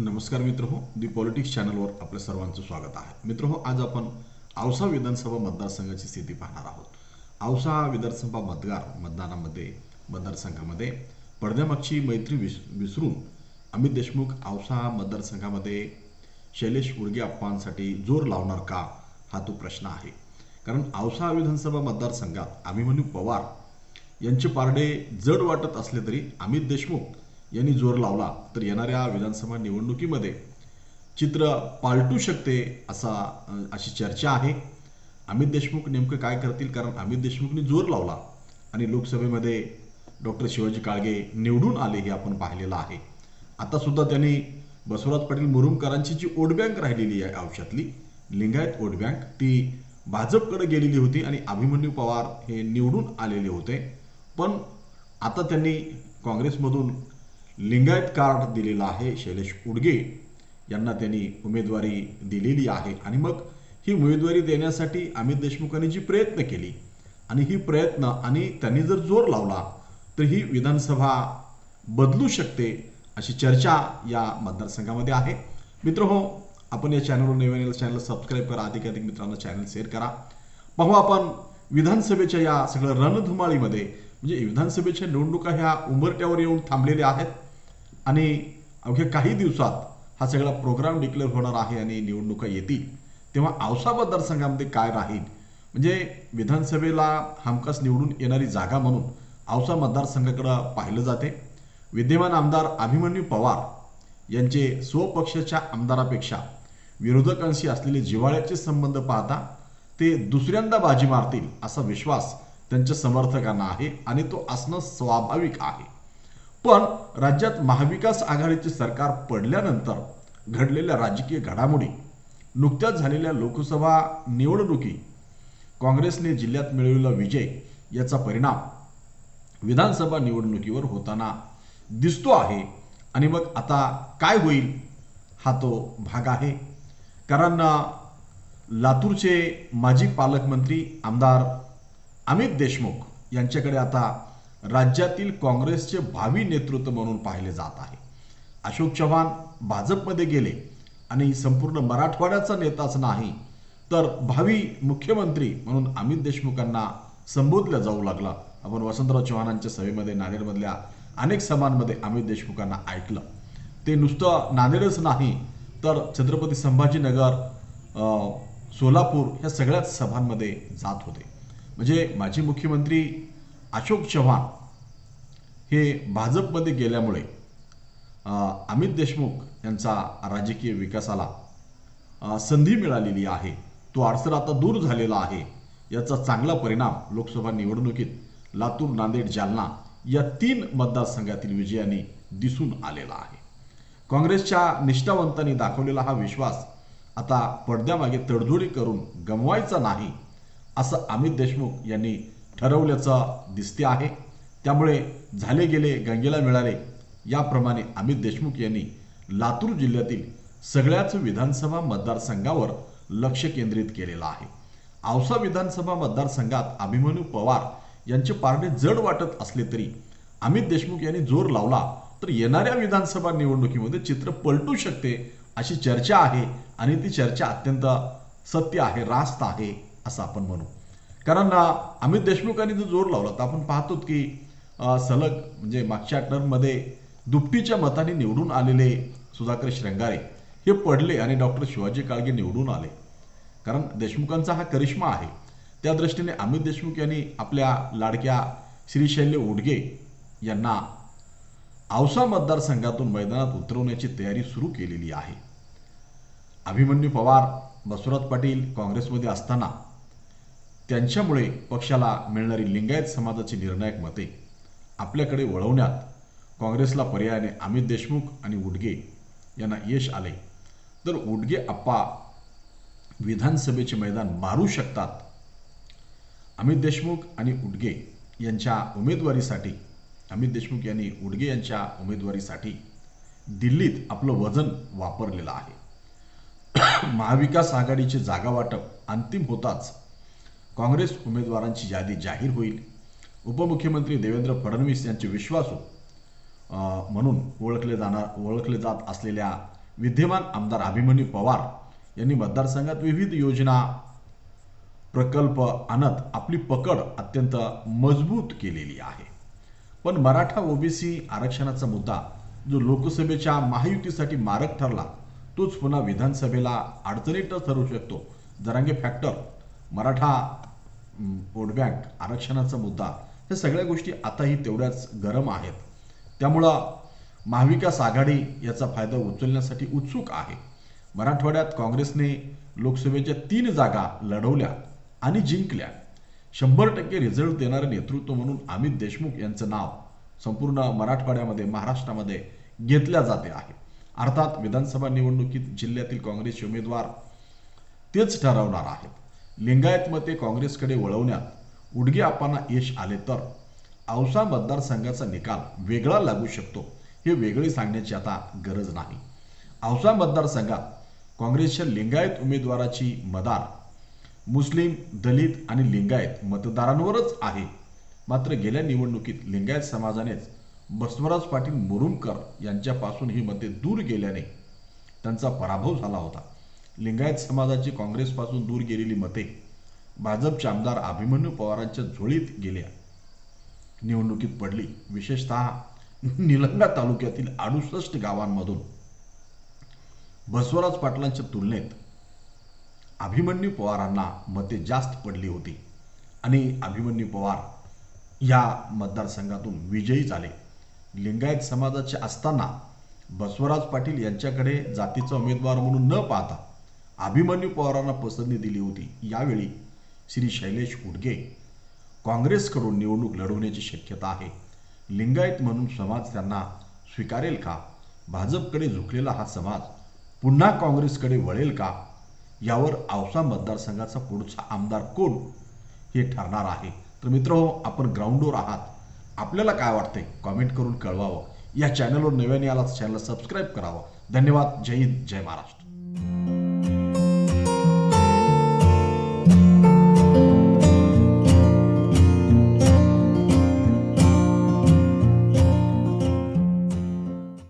नमस्कार मित्र हो दी पॉलिटिक्स चॅनलवर आपल्या सर्वांचं स्वागत आहे. मित्र हो आज आपण औसा विधानसभा मतदारसंघाची स्थिती पाहणार आहोत. औसा विधानसभा मतदार मतदानामध्ये मतदारसंघामध्ये पडद्यामागची मैत्री विस विसरून अमित देशमुख औसा मतदारसंघामध्ये शैलेश उडगे अप्पांसाठी जोर लावणार का? हा तो प्रश्न आहे. कारण औसा विधानसभा मतदारसंघात अभिमन्यू पवार यांचे पारडे जड वाटत असले तरी अमित देशमुख यांनी जोर लावला तर येणाऱ्या विधानसभा निवडणुकीमध्ये चित्र पालटू शकते असा अशी चर्चा आहे. अमित देशमुख नेमकं काय करतील? कारण अमित देशमुखनी जोर लावला आणि लोकसभेमध्ये डॉक्टर शिवाजी काळगे निवडून आले हे आपण पाहिलेलं आहे. आता सुद्धा त्यांनी बसवराज पाटील मुरुमकरांची जी वोट बँक राहिलेली आहे आयुष्यातली लिंगायत वोट बँक ती भाजपकडे गेलेली होती आणि अभिमन्यू पवार हे निवडून आलेले होते. पण आता त्यांनी काँग्रेसमधून लिंगायत कार्ड दिलेलं आहे शैलेश उडगे यांना त्यांनी उमेदवारी दिलेली आहे. आणि मग ही उमेदवारी देण्यासाठी अमित देशमुखांनी जी प्रयत्न केली आणि ही प्रयत्न आणि त्यांनी जर जोर लावला तर ही विधानसभा बदलू शकते अशी चर्चा या मतदारसंघामध्ये आहे. मित्र हो आपण या चॅनलवर नवीन चॅनल सबस्क्राईब करा अधिकाधिक मित्रांना चॅनल शेअर करा. पाहू आपण विधानसभेच्या या सगळं रणधुमाळीमध्ये म्हणजे विधानसभेच्या निवडणुका ह्या उंबरट्यावर येऊन थांबलेल्या आहेत. आणि अवघ्या काही दिवसात हा सगळा प्रोग्राम डिक्लेअर होणार आहे आणि निवडणुका येतील. तेव्हा औसा मतदारसंघामध्ये काय राहील? म्हणजे विधानसभेला हमखास निवडून येणारी जागा म्हणून औसा मतदारसंघाकडं पाहिलं जाते. विद्यमान आमदार अभिमन्यू पवार यांचे स्वपक्षाच्या आमदारापेक्षा विरोधकांशी असलेले जिव्हाळ्याचे संबंध पाहता ते दुसऱ्यांदा बाजी मारतील असा विश्वास त्यांच्या समर्थकांना आहे आणि तो असणं स्वाभाविक आहे. पण राज्यात महाविकास आघाडीचे सरकार पडल्यानंतर घडलेल्या राजकीय घडामोडी नुकत्याच झालेल्या लोकसभा निवडणुकी काँग्रेसने जिल्ह्यात मिळवलेला विजय याचा परिणाम विधानसभा निवडणुकीवर होताना दिसतो आहे. आणि मग आता काय होईल? हा तो भाग आहे. कारण लातूरचे माजी पालकमंत्री आमदार अमित देशमुख यांच्याकडे आता राज्यातील काँग्रेसचे भावी नेतृत्व म्हणून पाहिले जात आहे. अशोक चव्हाण भाजपमध्ये गेले आणि संपूर्ण मराठवाड्याचा नेताच नाही तर भावी मुख्यमंत्री म्हणून अमित देशमुखांना संबोधलं जाऊ लागला. आपण वसंतराव चव्हाणांच्या सभेमध्ये नांदेडमधल्या अनेक सभांमध्ये अमित देशमुखांना ऐकलं. ते नुसतं नांदेडच नाही तर छत्रपती संभाजीनगर सोलापूर ह्या सगळ्याच सभांमध्ये जात होते. म्हणजे माजी मुख्यमंत्री अशोक चव्हाण हे भाजपमध्ये गेल्यामुळे अमित देशमुख यांचा राजकीय विकासाला संधी मिळालेली आहे. तो अडसर आता दूर झालेला आहे. याचा चांगला परिणाम लोकसभा निवडणुकीत लातूर नांदेड जालना या तीन मतदारसंघातील विजयाने दिसून आलेला आहे. काँग्रेसच्या निष्ठावंतांनी दाखवलेला हा विश्वास आता पडद्यामागे तडजोडी करून गमवायचा नाही असं अमित देशमुख यांनी ठरवल्याचं दिसते आहे. त्यामुळे झाले गेले गंगेला मिळाले याप्रमाणे अमित देशमुख यांनी लातूर जिल्ह्यातील सगळ्याच विधानसभा मतदारसंघावर लक्ष केंद्रित केलेलं आहे. औसा विधानसभा मतदारसंघात अभिमन्यू पवार यांचे पारडे जड वाटत असले तरी अमित देशमुख यांनी जोर लावला तर येणाऱ्या विधानसभा निवडणुकीमध्ये चित्र पलटू शकते अशी चर्चा आहे आणि ती चर्चा अत्यंत सत्य आहे रास्त आहे असं आपण म्हणू. कारण अमित देशमुखांनी जो जोर लावला तर आपण पाहतो की सलग म्हणजे मागच्या टर्ममध्ये दुपटीच्या मताने निवडून आलेले सुधाकर श्रंगारे हे पडले आणि डॉक्टर शिवाजी काळगे निवडून आले. कारण देशमुखांचा हा करिश्मा आहे. त्या दृष्टीने अमित देशमुख यांनी आपल्या लाडक्या श्रीशैल्य उडगे यांना औसा मतदारसंघातून मैदानात उतरवण्याची तयारी सुरू केलेली आहे. अभिमन्यू पवार बसवराज पाटील काँग्रेसमध्ये असताना त्यांच्यामुळे पक्षाला मिळणारी लिंगायत समाजाची निर्णायक मते आपल्याकडे वळवण्यात काँग्रेसला पर्यायाने अमित देशमुख आणि उडगे यांना यश आले. तर उडगे आप्पा विधानसभेचे मैदान मारू शकतात. अमित देशमुख आणि उडगे यांच्या उमेदवारीसाठी अमित देशमुख यांनी उडगे यांच्या उमेदवारीसाठी दिल्लीत आपलं वजन वापरलेलं आहे. महाविकास आघाडीचे जागा वाटप अंतिम होताच काँग्रेस उमेदवारांची यादी जाहीर होईल. उपमुख्यमंत्री देवेंद्र फडणवीस यांचे विश्वासू हो, म्हणून ओळखले जाणार ओळखले जात असलेल्या विद्यमान आमदार अभिमन्यू पवार यांनी मतदारसंघात विविध योजना प्रकल्प आणत आपली पकड अत्यंत मजबूत केलेली आहे. पण मराठा ओबीसी आरक्षणाचा मुद्दा जो लोकसभेच्या महायुतीसाठी मारक ठरला तोच पुन्हा विधानसभेला अडचणीत ठरू शकतो. Jarange factor Maratha vote bank आरक्षणाचा मुद्दा हे सगळ्या गोष्टी आताही तेवढ्याच गरम आहेत. त्यामुळं महाविकास आघाडी याचा फायदा उचलण्यासाठी उत्सुक आहे. मराठवाड्यात काँग्रेसने लोकसभेच्या तीन जागा लढवल्या आणि जिंकल्या. शंभर टक्के रिझल्ट देणारे नेतृत्व म्हणून अमित देशमुख यांचं नाव संपूर्ण मराठवाड्यामध्ये महाराष्ट्रामध्ये घेतल्या जाते आहे. अर्थात विधानसभा निवडणुकीत जिल्ह्यातील काँग्रेसचे उमेदवार तेच ठरवणार आहेत. लिंगायत मते काँग्रेसकडे वळवण्यात उडगे आपांना यश आले तर औसा मतदारसंघाचा निकाल वेगळा लागू शकतो हे वेगळे सांगण्याची आता गरज नाही. औसा मतदारसंघात काँग्रेसच्या लिंगायत उमेदवाराची मदार मुस्लिम दलित आणि लिंगायत मतदारांवरच आहे. मात्र गेल्या निवडणुकीत लिंगायत समाजानेच बसवराज पाटील मुरुमकर यांच्यापासून ही मते दूर गेल्याने त्यांचा पराभव झाला होता. लिंगायत समाजाची काँग्रेसपासून दूर गेलेली मते भाजपचे आमदार अभिमन्यू पवारांच्या झोळीत गेल्या. निवडणुकीत पडली. विशेषतः निलंगा तालुक्यातील अडुसष्ट गावांमधून. बसवराज पाटलांच्या तुलनेत अभिमन्यू पवारांना मते जास्त पडली होती. आणि अभिमन्यू पवार या मतदारसंघातून विजयी झाले. लिंगायत समाजाचे असताना बसवराज पाटील यांच्याकडे जातीचा उमेदवार म्हणून न पाहता अभिमन्यू पवारांना पसंती दिली होती. यावेळी श्री शैलेश उडगे काँग्रेसकडून निवडणूक लढवण्याची शक्यता आहे. लिंगायत म्हणून समाज त्यांना स्वीकारेल का? भाजपकडे झुकलेला हा समाज पुन्हा काँग्रेसकडे वळेल का? यावर औसा मतदारसंघाचा पुढचा आमदार कोण? हे ठरणार आहे. तर मित्र हो, आपण ग्राउंडवर आहात. आपल्याला काय वाटते कॉमेंट करून कळवावं. या चॅनलवर नव्याने आला चॅनलला सबस्क्राईब करावं. धन्यवाद. जय हिंद. जय महाराष्ट्र.